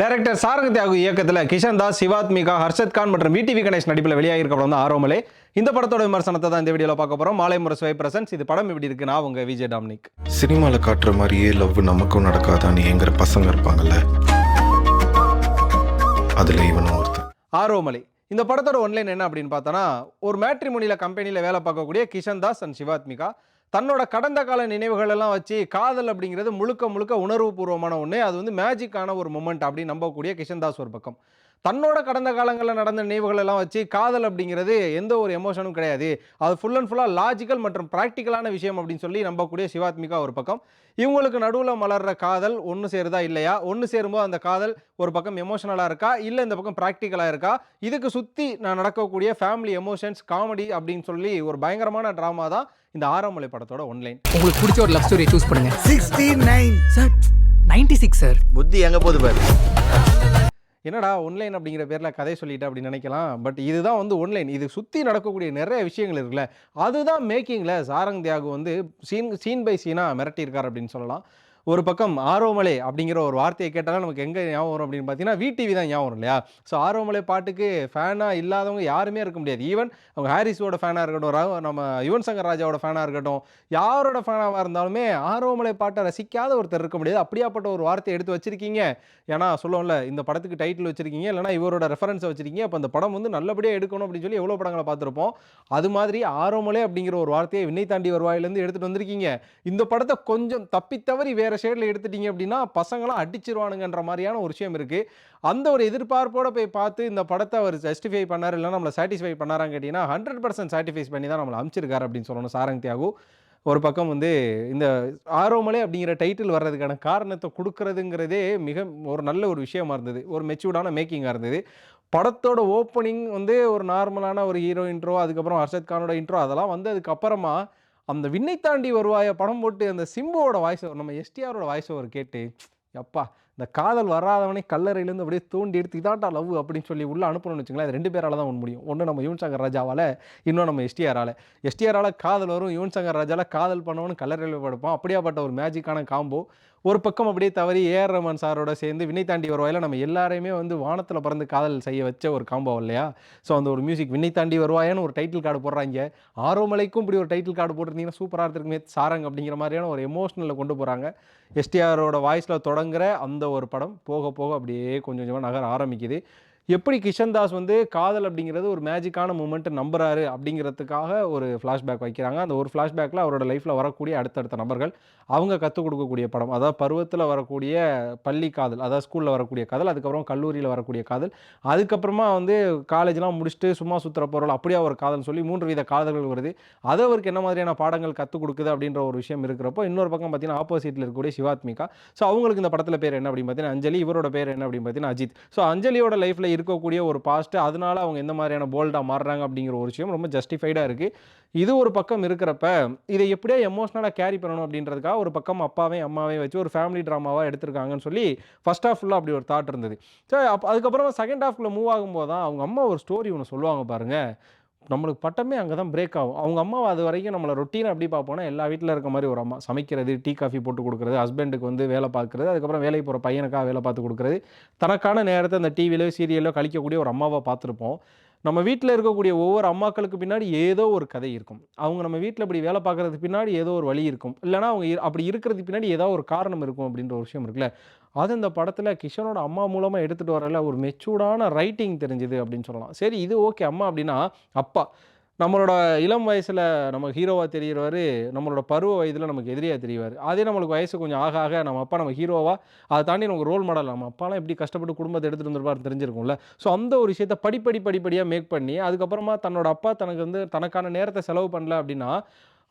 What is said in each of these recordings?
Director Saranga Thiyagu இயக்கத்தில் கிஷன் தாஸ் சிவாத்மிகா ஹர்ஷத் கான் மற்றும் VTV Ganesh நடிப்பில் வெளியாகிருக்க படம் தான் ஆரோமலே. இந்த படத்தோட விமர்சனத்தை தான் இந்த வீடியோவில் பார்க்க போகிறோம் மாலை முரசு பிரசன்ஸ். இது படம் எப்படி நான் உங்க விஜய் டாமினிக். சினிமாவில் காட்டுற மாதிரியே லவ் நமக்கும் நடக்காதான்னு எங்கிற பசங்க இருப்பாங்கல்ல? அதில் இவனும் ஒருத்தன். ஆரோமலை. இந்த படத்தோட ஒன்லைன் என்ன அப்படின்னு பார்த்தோன்னா ஒரு மேட்ரிமோனியில் கம்பெனியில் வேலை பார்க்கக்கூடிய கிஷன் தாஸ் அண்ட் சிவாத்மிகா தன்னோட கடந்த கால நினைவுகள் எல்லாம் வச்சு காதல் அப்படிங்கிறது முழுக்க முழுக்க உணர்வுபூர்வமான ஒன்று அது வந்து மேஜிக்கான ஒரு மூமெண்ட் அப்படின்னு நம்பக்கூடிய கிஷன்தாஸ் ஒரு பக்கம். தன்னோட கடந்த காலங்களில் நடந்த நினைவுகள் எல்லாம் வச்சு காதல் அப்படிங்கிறது எந்த ஒரு எமோஷனும் கிடையாது. அது ஃபுல் அண்ட் ஃபுல்லாக லாஜிக்கல் மற்றும் ப்ராக்டிக்கலான விஷயம் அப்படின்னு சொல்லி நம்பக்கூடிய சிவாத்மிகா ஒரு பக்கம். இவங்களுக்கு நடுவில் மலர்ற காதல் ஒன்று சேருதா இல்லையா? ஒன்று சேரும்போது அந்த காதல் ஒரு பக்கம் எமோஷனலாக இருக்கா? இல்லை இந்த பக்கம் ப்ராக்டிக்கலாக இருக்கா? இதுக்கு சுற்றி நான் நடக்கக்கூடிய ஃபேமிலி எமோஷன்ஸ் காமெடி அப்படின்னு சொல்லி ஒரு பயங்கரமான ட்ராமா தான் இந்த ஆறாமலை படத்தோட ஒன்லைன் உங்களுக்கு பிடிச்ச ஒரு லவ் ஸ்டோரியை சூஸ் பண்ணுங்க. Sixty nine sir ninety six sir புத்தி எங்க போகுது பாரு? என்னடா ஒன்லைன் அப்படிங்கிற பேரில் கதை சொல்லிட்டு அப்படின்னு நினைக்கலாம். பட் இதுதான் வந்து ஒன்லைன் இது சுற்றி நடக்கக்கூடிய நிறைய விஷயங்கள் இருக்குல்ல. அதுதான் மேக்கிங்கில் சாரங் தியாகு வந்து சீன் சீன் பை சீனாக மிரட்டியிருக்கார் அப்படின்னு சொல்லலாம். ஒரு பக்கம் ஆரோமலை அப்படிங்கிற ஒரு வார்த்தையை கேட்டாலும் நமக்கு எங்கே ஞாபகம் வரும் அப்படின்னு பார்த்தீங்கன்னா விடிவி தான் ஞாபகம் வரும் இல்லையா? ஸோ ஆரோமலை பாட்டுக்கு ஃபேனாக இல்லாதவங்க யாருமே இருக்க முடியாது. ஈவன் அவங்க ஹாரிஸோட ஃபேனாக இருக்கட்டும் நம்ம யுவன் சங்கர் ராஜாவோட ஃபேனாக இருக்கட்டும் யாரோட ஃபேனாக இருந்தாலுமே ஆரோமலை பாட்டை ரசிக்காத ஒருத்தர் இருக்க முடியாது. அப்படியாப்பட்ட ஒரு வார்த்தையை எடுத்து வச்சிருக்கீங்க. ஏன்னா சொல்லுவோம்ல இந்த படத்துக்கு டைட்டில் வச்சிருக்கீங்க இல்லைனா இவரோட ரெஃபரன்ஸை வச்சிருக்கீங்க. அப்போ அந்த படம் வந்து நல்லபடியாக எடுக்கணும் அப்படின்னு சொல்லி எவ்வளோ படங்களை பார்த்துருப்போம். அது மாதிரி ஆரோமலை அப்படிங்கிற ஒரு வார்த்தையை விண்ணை தாண்டி வருவாயிலேருந்து எடுத்துகிட்டு வந்திருக்கீங்க. இந்த படத்தை கொஞ்சம் தப்பித்தவறி வேற ஷேடில் எடுத்துட்டீங்க அப்படின்னா பசங்களாம் அடிச்சிருவானுங்கன்ற மாதிரியான ஒரு விஷயம் இருக்குது அந்த ஒரு எதிர்பார்ப்போடு போய் பார்த்து இந்த படத்தை அவர் ஜஸ்டிஃபை பண்ணார் இல்லைனா நம்மளை சாட்டிஸ்ஃபை பண்ணாரான்னு கேட்டிங்கன்னா ஹண்ட்ரட் பர்சன்ட் சாட்டிஃபைஸ் பண்ணி தான் நம்மளை அமைச்சிருக்காரு அப்படின்னு சொல்லணும் சாரங் தியாகு. ஒரு பக்கம் வந்து இந்த ஆரோமலை அப்படிங்கிற டைட்டில் வர்றதுக்கான காரணத்தை கொடுக்கறதுங்கிறதே மிக ஒரு நல்ல ஒரு விஷயமா இருந்தது. ஒரு மெச்சூர்டான மேக்கிங்காக இருந்தது. படத்தோட ஓப்பனிங் வந்து ஒரு நார்மலான ஒரு ஹீரோ இன்ட்ரோ அதுக்கப்புறம் ஹர்ஷத் கானோட இன்ட்ரோ அதெல்லாம் வந்ததுக்கப்புறமா அந்த விண்ணை தாண்டி வருவாய படம் போட்டு அந்த சிம்புவோட வாய்ஸ் ஓவர் நம்ம எஸ்டிஆரோட வாய்ஸ் ஓவர் கேட்டு அப்பா இந்த காதல் வராதவனே கல்லறையிலேருந்து அப்படியே தூண்டி எடுத்து இதாண்டா லவ் அப்படின்னு சொல்லி உள்ளே அனுப்பணும்னு வச்சுங்களேன் அது ரெண்டு பேரால் தான் ஒன்று முடியும். ஒன்று நம்ம யுவன் சங்கர் ராஜாவால் இன்னும் நம்ம எஸ்டிஆரால். எஸ்டிஆரால் காதல் வரும் யுவன் சங்கர் ராஜாவில் காதல் பண்ணவனு கல்லறையில் படுப்போம் அப்படியாப்பட்ட ஒரு மேஜிக்கான காம்போ ஒரு பக்கம் அப்படியே தவறி ஏஆர் ரமன் சாரோட சேர்ந்து வினை தாண்டி வருவாயில் நம்ம எல்லாரையுமே வந்து வானத்தில் பறந்து காதல் செய்ய வச்ச ஒரு காம்போ இல்லையா? ஸோ அந்த ஒரு மியூசிக் வினை தாண்டி வருவாயான்னு ஒரு டைட்டில் கார்டு போடுறாங்க. ஆரோமலைக்கும் இப்படி ஒரு டைட்டில் கார்டு போட்டிருந்தீங்கன்னா சூப்பராக இருக்குமே சாரங் அப்படிங்கிற மாதிரியான ஒரு எமோஷனலில் கொண்டு போகிறாங்க எஸ்டிஆரோட வாய்ஸில் தொடங்குற அந்த ஒரு படம் போக போக அப்படியே கொஞ்சம் கொஞ்சமாக நகர ஆரம்பிக்குது. எப்படி கிஷன் தாஸ் வந்து காதல் அப்படிங்கிறது ஒரு மேஜிக்கான மூமெண்ட்டை நம்புறாரு அப்படிங்கிறதுக்காக ஒரு ஃப்ளாஷ்பேக் வைக்கிறாங்க. அந்த ஒரு ஃப்ளாஷ்பேக்கில் அவரோட லைஃப்பில் வரக்கூடிய அடுத்தடுத்த நபர்கள் அவங்க கற்றுக் கொடுக்கக்கூடிய படம் அதாவது பருவத்தில் வரக்கூடிய பள்ளி காதல் அதாவது ஸ்கூலில் வரக்கூடிய காதல் அதுக்கப்புறம் கல்லூரியில் வரக்கூடிய காதல் அதுக்கப்புறமா வந்து காலேஜ்லாம் முடிச்சுட்டு சும்மா சுற்றுற பொருள் அப்படியே ஒரு காதல் சொல்லி மூன்று வித காதல்கள் வருது. அது அவருக்கு என்ன மாதிரியான பாடங்கள் கற்றுக் கொடுக்குது அப்படின்ற ஒரு விஷயம் இருக்கிறப்போ இன்னொரு பக்கம் பார்த்தீங்கன்னா ஆப்போசிட்டில் இருக்கக்கூடிய சிவாத்மிகா. ஸோ அவங்களுக்கு இந்த படத்தில் பேர் என்ன அப்படின்னு பார்த்தீங்கன்னா அஞ்சலி இவரோட பேர் என்ன அப்படின்னு பார்த்தீங்கன்னா அஜித். ஸோ அஞ்சலியோட லைஃப்பில் இருக்கக்கூடிய ஒரு பாஸ்ட்டு அதனால அவங்க எந்த மாதிரியான போல்டாக மாறுறாங்க அப்படிங்கிற ஒரு விஷயம் ரொம்ப ஜஸ்டிஃபைடாக இருக்குது இது ஒரு பக்கம் இருக்கிறப்ப இதை எப்படியா எமோஷனலாக கேரி பண்ணணும் அப்படின்றதுக்காக ஒரு பக்கம் அப்பாவையும் அம்மாவையும் வச்சு ஒரு ஃபேமிலி ட்ராமாவாக எடுத்திருக்காங்கன்னு சொல்லி ஃபஸ்ட் ஹாஃப் ஃபுல்லாக அப்படி ஒரு தாட் இருந்தது. ஸோ அப்போ அதுக்கப்புறமா செகண்ட் ஹாஃப்ல மூவ் ஆகும்போது தான் அவங்க அம்மா ஒரு ஸ்டோரி ஒன்று சொல்லுவாங்க பாருங்கள் நம்மளுக்கு பட்டமே அங்கே தான் பிரேக் ஆகும். அவங்க அம்மா அது வரைக்கும் நம்மளை ரொட்டீன் அப்படி பார்ப்போம்னா எல்லா வீட்டில் இருக்க மாதிரி ஒரு அம்மா. சமைக்கிறது டீ காஃபி போட்டு கொடுக்குறது ஹஸ்பண்டுக்கு வந்து வேலை பார்க்குறது அதுக்கப்புறம் வேலைக்கு போகிற பையனுக்காக வேலை பார்த்து கொடுக்குறது. தனக்கான நேரத்தை அந்த டிவிலோ சீரியலோ கழிக்கக்கூடிய ஒரு அம்மாவை பார்த்துருப்போம். நம்ம வீட்டில் இருக்கக்கூடிய ஒவ்வொரு அம்மாக்களுக்கு பின்னாடி ஏதோ ஒரு கதை இருக்கும். அவங்க நம்ம வீட்டில் இப்படி வேலை பார்க்கறதுக்கு பின்னாடி ஏதோ ஒரு வழி இருக்கும். இல்லைனா அவங்க அப்படி இருக்கிறதுக்கு பின்னாடி ஏதோ ஒரு காரணம் இருக்கும் அப்படின்ற ஒரு விஷயம் இருக்குல்ல. அது இந்த படத்தில் கிஷனோட அம்மா மூலமாக எடுத்துகிட்டு வரல ஒரு மெச்சூர்டான ரைட்டிங் தெரிஞ்சுது அப்படின்னு சொல்லலாம். சரி இது ஓகே அம்மா அப்படின்னா அப்பா. நம்மளோட இளம் வயசில் நம்ம ஹீரோவாக தெரிகிறவர் நம்மளோட பருவ வயதில் நமக்கு எதிரியாக தெரியவார் அதே நம்மளுக்கு வயசு கொஞ்சம் ஆக ஆக நம்ம அப்பா நம்ம ஹீரோவாக அதை தாண்டி நமக்கு ரோல் மாடல் நம்ம அப்பாலாம் எப்படி கஷ்டப்பட்டு குடும்பத்தை எடுத்துகிட்டு வந்திருப்பாரு தெரிஞ்சிருக்கும்ல. ஸோ அந்த ஒரு விஷயத்தை படிப்படி படிப்படியாக மேக் பண்ணி அதுக்கப்புறமா தன்னோட அப்பா தனக்கு வந்து தனக்கான நேரத்தை செலவு பண்ணல அப்படின்னா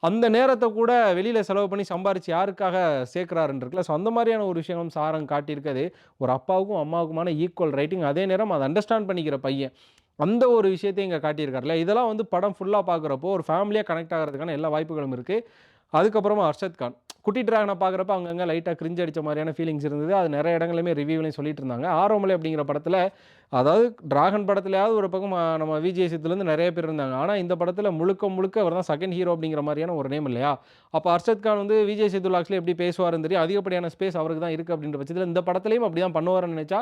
அந்த நேரத்தை கூட வெளியில் செலவு பண்ணி சம்பாரித்து யாருக்காக சேர்க்குறாருன்றிருக்குல்ல ஸோ அந்த மாதிரியான ஒரு விஷயங்களும் சாரம் காட்டியிருக்கிறது ஒரு அப்பாவுக்கும் அம்மாவுக்குமான ஈக்குவல் ரைட்டிங் அதே நேரம் அதை அண்டர்ஸ்டாண்ட் பண்ணிக்கிற பையன். அந்த ஒரு விஷயத்தையும் இங்கே காட்டியிருக்காருல இதெல்லாம் வந்து படம் ஃபுல்லாக பார்க்குறப்போ ஒரு ஃபேமிலியாக கனெக்ட் ஆகிறதுக்கான எல்லா வாய்ப்புகளும் இருக்குது அதுக்கப்புறமா ஹர்ஷத் கான். குட்டி டிராகனை பார்க்குறப்ப அங்கங்கே லைட்டாக கிரிஞ்சு அடிச்ச மாதிரியான ஃபீலிங்ஸ் இருந்தது. அது நிறைய இடங்களுமே ரிவ்யூவிலையும் சொல்லிட்டு இருந்தாங்க. ஆரோமலை அப்படிங்கிற படத்தில் அதாவது டிராகன் படத்துலையாவது ஒரு பக்கம் நம்ம விஜய் சித்துலேருந்து நிறைய பேர் இருந்தாங்க. ஆனால் இந்த படத்தில் முழுக்க முழுக்க அவர் தான் செகண்ட் ஹீரோ அப்படிங்கிற மாதிரியான ஒரு நேம் இல்லையா? அப்போ அர்ஷத் கான் வந்து விஜய் சேத்து லாக்ஸில் எப்படி பேசுவாருன்னு தெரியும். அதிகப்படியான ஸ்பேஸ் அவருக்கு தான் இருக்குது அப்படின்ற பட்சத்தில் இந்த படத்துலையும் அப்படி தான் பண்ணுவார்னு நினச்சா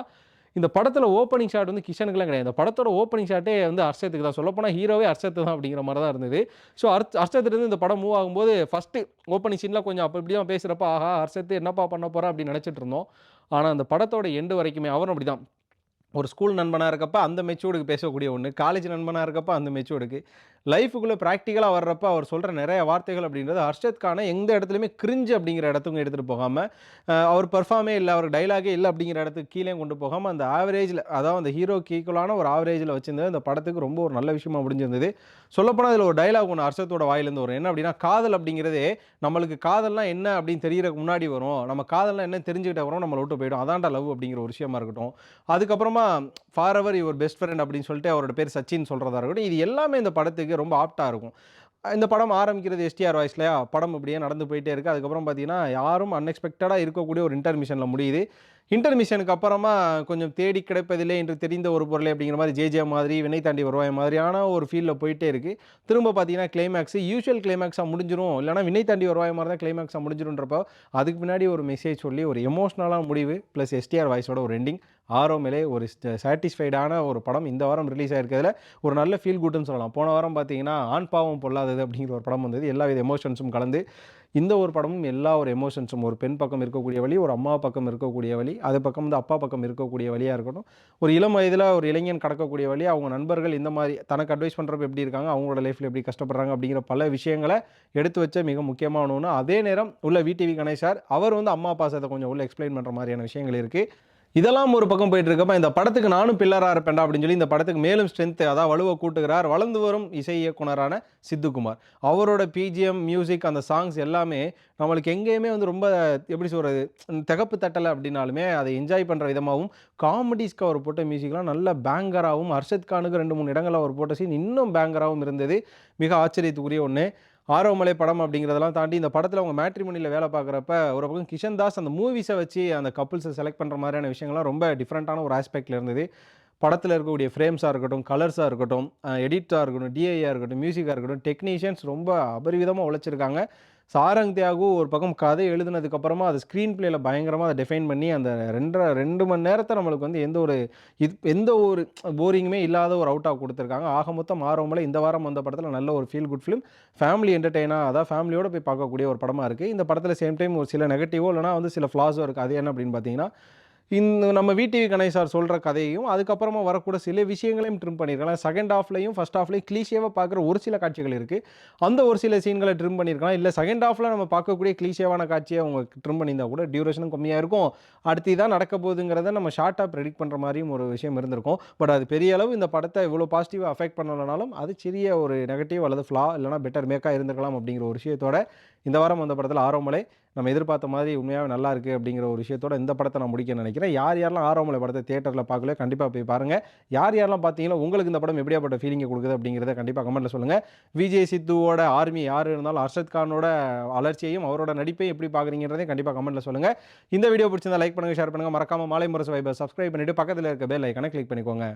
இந்த படத்தில் ஓப்பனிங் ஷாட் வந்து கிஷனுக்குலாம் கிடையாது. இந்த படத்தோட ஓப்பனிங் ஷாட்டே வந்து அர்ஷத்துக்கு தான். சொல்லப்போனால் ஹீரோவே அர்ஷத்து தான் அப்படிங்கிற மாதிரி தான் இருந்தது. ஸோ அர்த் அர்ஷத்துலேருந்து இந்த படம் மூவ் ஆகும்போது ஃபஸ்ட்டு ஓப்பனிங் சீனில் கொஞ்சம் அப்படி இப்படியும் பேசுகிறப்ப ஆஹா அர்ஷத்து என்னப்பா பண்ண போகிறா அப்படின்னு நினச்சிட்டு இருந்தோம். ஆனால் அந்த படத்தோட எண்டு வரைக்குமே அவரும் அப்படி தான் ஒரு ஸ்கூல் நண்பனாக இருக்கப்ப அந்த மெச்சூர்டுக்கு பேசக்கூடிய ஒன்று காலேஜ் நண்பனாக இருக்கப்ப அந்த மெச்சூர்டுக்கு லைஃபுக்குள்ளே ப்ராக்டிக்கலாக வர்றப்ப அவர் சொல்கிற நிறைய வார்த்தைகள் அப்படின்றது ஹர்ஷத் கானை எந்த இடத்துலையுமே கிரிஞ்சு அப்படிங்கிற இடத்துக்கும் எடுத்துகிட்டு போகாமல் அவர் பெர்ஃபார்மே இல்லை அவர் டைலாகே இல்லை அப்படிங்கிற இடத்துக்கு கீழே கொண்டு போகாமல் அந்த ஆவரேஜில் அதாவது அந்த ஹீரோக்கு ஈக்குவலான ஒரு ஆவரேஜில் வச்சிருந்தது. அந்த படத்துக்கு ரொம்ப ஒரு நல்ல விஷயமா முடிஞ்சிருந்தது. சொல்லப்போனால் அதில் ஒரு டைலாக் ஒன்று ஹர்ஷத்தோட வாயிலேருந்து வரும். என்ன அப்படின்னா காதல் அப்படிங்கிறதே நம்மளுக்கு காதல்லாம் என்ன அப்படின்னு தெரியறதுக்கு முன்னாடி வரும். நம்ம காதல்லாம் என்ன தெரிஞ்சுக்கிட்ட வரும் நம்மளை விட்டு போயிடும். அதான்டா லவ் அப்படிங்கிற ஒரு விஷயமா இருக்கட்டும். அதுக்கப்புறமா forever your best friend அப்படின்னு சொல்லிட்டு அவரோட பேர் சச்சின் சொல்கிறதா இருக்கட்டும். இது எல்லாமே இந்த படத்துக்கு ரொம்ப ஆப்டாக இருக்கும். இந்த படம் ஆரம்பிக்கிறது எஸ்டிஆர் வாய்ஸ்லையா? படம் இப்படியே நடந்து போயிட்டே இருக்குது அதுக்கப்புறம் பார்த்தீங்கன்னா யாரும் அன்எக்ஸ்பெக்டடாக இருக்கக்கூடிய ஒரு இன்டர்மிஷனில் முடியுது. இன்டர்மிஷனுக்கு அப்புறமா கொஞ்சம் தேடி கிடைப்பதில்லை என்று தெரிந்த ஒரு பொருளை அப்படிங்கிற மாதிரி ஜேஜே மாதிரி வினை தாண்டி வருவாய் மாதிரியான ஒரு ஃபீல்டில் போயிட்டே இருக்குது திரும்ப பார்த்தீங்கன்னா கிளைமேக்ஸ் யூஷுவல் கிளைமேக்ஸாக முடிஞ்சிரும். இல்லைனா வினை தாண்டி வருவாய் மாதிரி தான் கிளைமேக்ஸாக முடிஞ்சிருன்றப்போ அதுக்கு பின்னாடி ஒரு மெசேஜ் சொல்லி ஒரு எமோஷ்னலான முடிவு ப்ளஸ் எஸ்டிஆர் வாய்ஸோட ஒரு எண்டிங் ஆரோ மேலே ஒரு சாட்டிஸ்ஃபைடான ஒரு படம் இந்த வாரம் ரிலீஸ் ஆயிருக்கிறதுல ஒரு நல்ல ஃபீல் குட்னு சொல்லலாம். போன வாரம் பார்த்தீங்கன்னா ஆண் பாவம் பொல்லாதது அப்படிங்கிற ஒரு படம் வந்தது. எல்லா வித எமோஷன்ஸும் கலந்து இந்த ஒரு படமும் எல்லா ஒரு எமோஷன்ஸும் ஒரு பெண் பக்கம் இருக்கக்கூடிய வழி ஒரு அம்மா பக்கம் இருக்கக்கூடிய வழி அது பக்கம் வந்து அப்பா பக்கம் இருக்கக்கூடிய வழியாக இருக்கட்டும். ஒரு இளம் வயதில் ஒரு இளைஞன் கடக்கக்கூடிய வழி அவங்க நண்பர்கள் இந்த மாதிரி தனக்கு அட்வைஸ் பண்ணுறப்ப எப்படி இருக்காங்க அவங்களோட லைஃப்பில் எப்படி கஷ்டப்படுறாங்க அப்படிங்கிற பல விஷயங்களை எடுத்து வச்ச மிக முக்கியமான ஒன்று அதே நேரம் உள்ள விடிவி கணேஷ் சார் அவர் வந்து அம்மா பாசத்தை கொஞ்சம் உள்ள எக்ஸ்பிளைன் பண்ணுற மாதிரியான விஷயங்கள் இருக்குது இதெல்லாம் ஒரு பக்கம் போயிட்டு இருக்கப்ப இந்த படத்துக்கு நானும் பில்லராக இருப்பேன்டா அப்படின்னு சொல்லி இந்த படத்துக்கு மேலும் ஸ்ட்ரென்த் அதான் வலுவை கூட்டுகிறார் வளர்ந்து வரும் இசை இயக்குனரான சித்துக்குமார். அவரோட பிஜிஎம் மியூசிக் அந்த சாங்ஸ் எல்லாமே நம்மளுக்கு எங்கேயுமே வந்து ரொம்ப எப்படி சொல்கிறது திகப்பு தட்டலை அப்படின்னாலுமே அதை என்ஜாய் பண்ணுற விதமாகவும் காமெடிஸ்க்கு அவர் போட்ட மியூசிக்லாம் நல்ல பேங்கராகவும் அர்ஷத் கானுக்கு ரெண்டு மூணு இடங்களில் அவர் போட்ட சீன் இன்னும் பேங்கராகவும் இருந்தது. மிக ஆச்சரியத்துக்குரிய ஒன்று ஆரோமலை படம் அப்படிங்கிறதெல்லாம் தாண்டி இந்த படத்தில் அவங்க மேட்ரிமோனியில் வேலை பார்க்குறப்ப ஒரு பக்கம் கிஷன் தாஸ் அந்த மூவிஸை வச்சு அந்த கப்புள்ஸை செலக்ட் பண்ணுற மாதிரியான விஷயங்கள்லாம் ரொம்ப டிஃப்ரெண்ட்டான ஒரு ஆஸ்பெக்டில் இருந்தது. படத்தில் இருக்கக்கூடிய ஃப்ரேம்ஸாக இருக்கட்டும் கலர்ஸாக இருக்கட்டும் எடிட்டாக இருக்கட்டும் டிஐயாக இருக்கட்டும் மியூசிக்காக இருக்கட்டும் டெக்னீஷியன்ஸ் ரொம்ப அபரிவிதமாக உழைச்சிருக்காங்க. சாரங் தியாகு ஒரு பக்கம் கதை எழுதுனதுக்கப்புறமா அது ஸ்க்ரீன் பிளேயில் பயங்கரமாக அதை டிஃபைன் பண்ணி அந்த ரெண்டரை ரெண்டு மணி நேரத்தை நம்மளுக்கு வந்து எந்த ஒரு இது எந்த ஒரு போரிங்குமே இல்லாத ஒரு அவுட்டாக கொடுத்துருக்காங்க. ஆக மொத்தம் ஆரம்பத்தில் இந்த வாரம் வந்த படத்தில் நல்ல ஒரு ஃபீல் குட் ஃபிலிம் ஃபேமிலி என்டர்டெயினாக அதான் ஃபேமிலியோட போய் பார்க்கக்கூடிய ஒரு படமாக இருக்குது இந்த படத்தில் சேம் டைம் ஒரு சில நெகட்டிவோ இல்லைனா வந்து சில ஃப்ளாஸோ இருக்குது அது என்ன அப்படின்னு பார்த்தீங்கன்னா இந்த நம்ம விடிவி கணேஷ் சார் சொல்கிற கதையையும் அதுக்கப்புறமா வரக்கூட சில விஷயங்களையும் ட்ரிம் பண்ணியிருக்கலாம் செகண்ட் ஹாஃப்லையும் ஃபஸ்ட் ஹாஃப்லையும் கிளீஷியாவாக பார்க்குற ஒரு சில காட்சிகள் இருக்குது அந்த ஒரு சில சீன்களை ட்ரிம் பண்ணியிருக்கலாம் இல்லை செகண்ட் ஹாஃபில் நம்ம பார்க்கக்கூடிய கிளீஷியாவான காட்சியை அவங்க ட்ரிம் பண்ணியிருந்தா கூட டியூரேஷனும் கம்மியாக இருக்கும். அடுத்து தான் நடக்க போகுதுங்கிறத நம்ம ஷார்ட்டாக ப்ரெடிக்ட் பண்ணுற மாதிரியும் ஒரு விஷயம் இருந்திருக்கும். பட் அது பெரிய அளவு இந்த படத்தை இவ்வளோ பாசிட்டிவாக அஃபெக்ட் பண்ணலனாலும் அது சிறிய ஒரு நெகட்டிவ் அல்லது ஃப்ளா இல்லைனா பெட்டர் மேக்காக இருந்திருக்கலாம் அப்படிங்கிற ஒரு விஷயத்தோட இந்த வாரம் அந்த படத்தில் ஆரோமலை நம்ம எதிர்பார்த்த மாதிரி உண்மையாகவே நல்லா இருக்குது அப்படிங்கிற ஒரு விஷயத்தோட இந்த படத்தை நான் முடிக்க நினைக்கிறேன். யார் யாரெல்லாம் ஆரோமலை படத்தை தேட்டரில் பார்க்கல கண்டிப்பாக போய் பாருங்கள் யார் யாரெல்லாம் பார்த்தீங்களோ உங்களுக்கு இந்த படம் எப்படியாப்பட்ட ஃபீலிங்கை கொடுக்குது அப்படிங்கிறத கண்டிப்பாக கமெண்ட்டில் சொல்லுங்கள் விஜய் சித்துவோட ஆர்மி யார் இருந்தாலும் அர்ஷத் கானோட அலர்ச்சியையும் அவரோட நடிப்பையும் எப்படி பார்க்குறீங்கிறதையும் கண்டிப்பாக கமெண்ட்டில் சொல்லுங்கள் இந்த வீடியோ பிடிச்சிருந்தா லைக் பண்ணுங்கள் ஷேர் பண்ணுங்கள் மறக்காமல் மாலை முரசு வைபர் சப்ஸ்கிரைப் பண்ணிவிட்டு பக்கத்தில் இருக்க பெல் ஐக்கனை கிளிக் பண்ணிக்கோங்க.